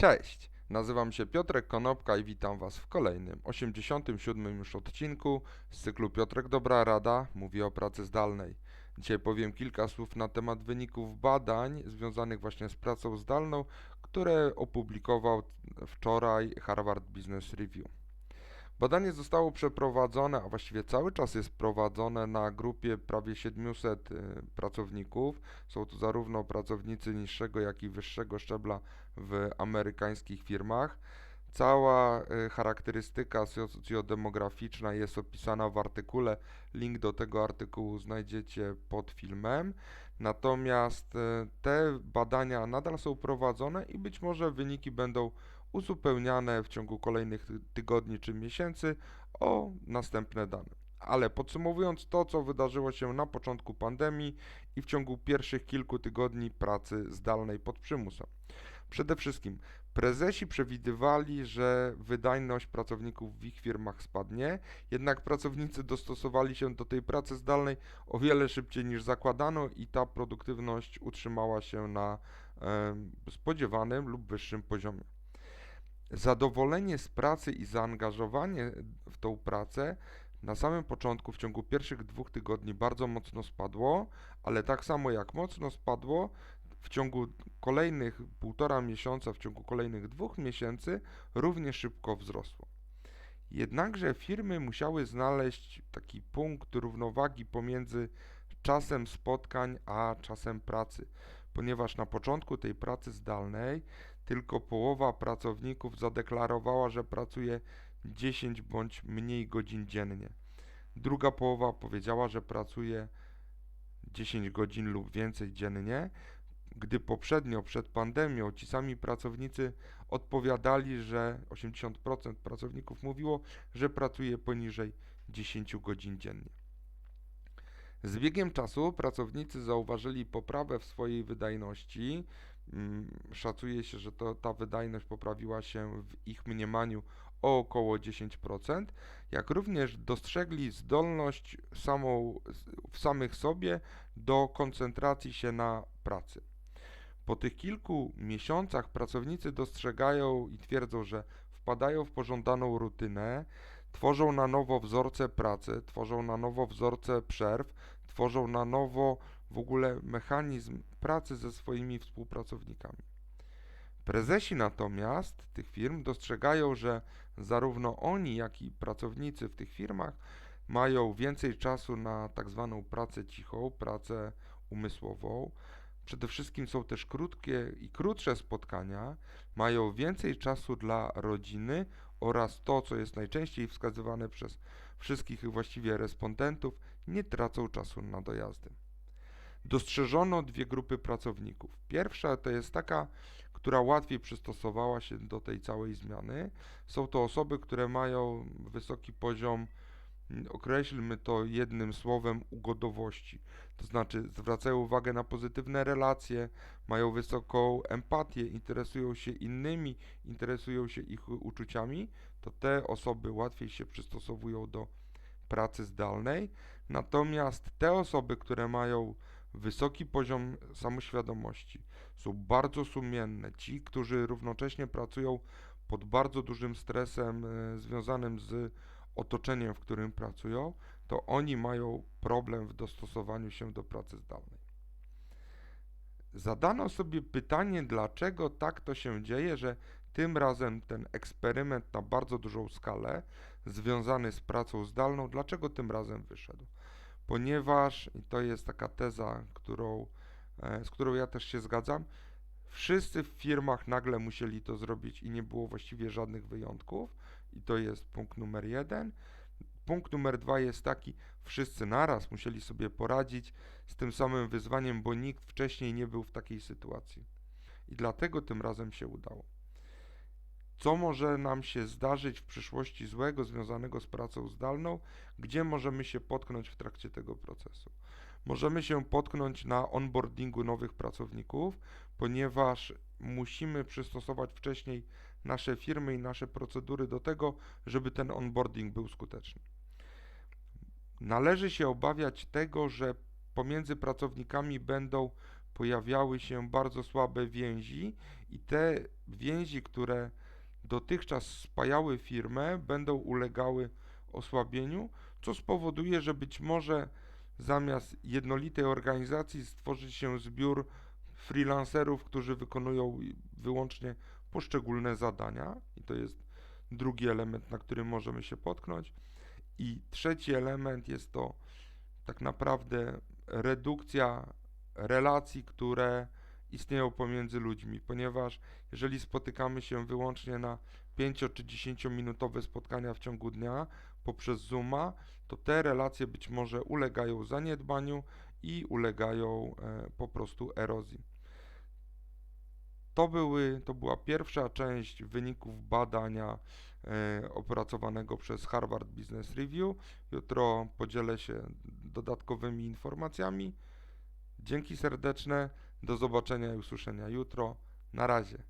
Cześć, nazywam się Piotrek Konopka i witam Was w kolejnym, 87 już odcinku z cyklu Piotrek Dobra Rada mówi o pracy zdalnej. Dzisiaj powiem kilka słów na temat wyników badań związanych właśnie z pracą zdalną, które opublikował wczoraj Harvard Business Review. Badanie zostało przeprowadzone, a właściwie cały czas jest prowadzone na grupie prawie 700 y, pracowników. Są to zarówno pracownicy niższego, jak i wyższego szczebla w amerykańskich firmach. Cała y, charakterystyka socjodemograficzna jest opisana w artykule. Link do tego artykułu znajdziecie pod filmem. Natomiast y, te badania nadal są prowadzone i być może wyniki będą uzupełniane w ciągu kolejnych tygodni czy miesięcy o następne dane. Ale podsumowując to, co wydarzyło się na początku pandemii i w ciągu pierwszych kilku tygodni pracy zdalnej pod przymusem. Przede wszystkim prezesi przewidywali, że wydajność pracowników w ich firmach spadnie, jednak pracownicy dostosowali się do tej pracy zdalnej o wiele szybciej niż zakładano i ta produktywność utrzymała się na e, spodziewanym lub wyższym poziomie. Zadowolenie z pracy i zaangażowanie w tą pracę na samym początku, w ciągu pierwszych dwóch tygodni, bardzo mocno spadło, ale tak samo jak mocno spadło, w ciągu kolejnych półtora miesiąca, w ciągu kolejnych dwóch miesięcy, równie szybko wzrosło. Jednakże firmy musiały znaleźć taki punkt równowagi pomiędzy czasem spotkań a czasem pracy, ponieważ na początku tej pracy zdalnej tylko połowa pracowników zadeklarowała, że pracuje 10 bądź mniej godzin dziennie. Druga połowa powiedziała, że pracuje 10 godzin lub więcej dziennie, gdy poprzednio, przed pandemią, ci sami pracownicy odpowiadali, że 80% pracowników mówiło, że pracuje poniżej 10 godzin dziennie. Z biegiem czasu pracownicy zauważyli poprawę w swojej wydajności, szacuje się, że to, ta wydajność poprawiła się w ich mniemaniu o około 10%, jak również dostrzegli zdolność samą, w samych sobie do koncentracji się na pracy. Po tych kilku miesiącach pracownicy dostrzegają i twierdzą, że wpadają w pożądaną rutynę, tworzą na nowo wzorce pracy, tworzą na nowo wzorce przerw, tworzą na nowo w ogóle mechanizm pracy ze swoimi współpracownikami. Prezesi natomiast tych firm dostrzegają, że zarówno oni, jak i pracownicy w tych firmach mają więcej czasu na tak zwaną pracę cichą, pracę umysłową. Przede wszystkim są też krótkie i krótsze spotkania, mają więcej czasu dla rodziny oraz to, co jest najczęściej wskazywane przez wszystkich właściwie respondentów, nie tracą czasu na dojazdy dostrzeżono dwie grupy pracowników. Pierwsza to jest taka, która łatwiej przystosowała się do tej całej zmiany. Są to osoby, które mają wysoki poziom, określmy to jednym słowem, ugodowości. To znaczy zwracają uwagę na pozytywne relacje, mają wysoką empatię, interesują się innymi, interesują się ich uczuciami, to te osoby łatwiej się przystosowują do pracy zdalnej. Natomiast te osoby, które mają wysoki poziom samoświadomości, są bardzo sumienne. Ci, którzy równocześnie pracują pod bardzo dużym stresem e, związanym z otoczeniem, w którym pracują, to oni mają problem w dostosowaniu się do pracy zdalnej. Zadano sobie pytanie, dlaczego tak to się dzieje, że tym razem ten eksperyment na bardzo dużą skalę związany z pracą zdalną, dlaczego tym razem wyszedł? ponieważ, i to jest taka teza, którą, e, z którą ja też się zgadzam, wszyscy w firmach nagle musieli to zrobić i nie było właściwie żadnych wyjątków, i to jest punkt numer jeden. Punkt numer dwa jest taki, wszyscy naraz musieli sobie poradzić z tym samym wyzwaniem, bo nikt wcześniej nie był w takiej sytuacji. I dlatego tym razem się udało co może nam się zdarzyć w przyszłości złego związanego z pracą zdalną, gdzie możemy się potknąć w trakcie tego procesu. Możemy się potknąć na onboardingu nowych pracowników, ponieważ musimy przystosować wcześniej nasze firmy i nasze procedury do tego, żeby ten onboarding był skuteczny. Należy się obawiać tego, że pomiędzy pracownikami będą pojawiały się bardzo słabe więzi i te więzi, które dotychczas spajały firmę, będą ulegały osłabieniu, co spowoduje, że być może zamiast jednolitej organizacji stworzy się zbiór freelancerów, którzy wykonują wyłącznie poszczególne zadania i to jest drugi element, na którym możemy się potknąć. I trzeci element jest to tak naprawdę redukcja relacji, które istnieją pomiędzy ludźmi, ponieważ jeżeli spotykamy się wyłącznie na 5 czy 10 minutowe spotkania w ciągu dnia poprzez Zooma, to te relacje być może ulegają zaniedbaniu i ulegają e, po prostu erozji. To, były, to była pierwsza część wyników badania e, opracowanego przez Harvard Business Review. Jutro podzielę się dodatkowymi informacjami. Dzięki serdeczne, do zobaczenia i usłyszenia jutro. Na razie.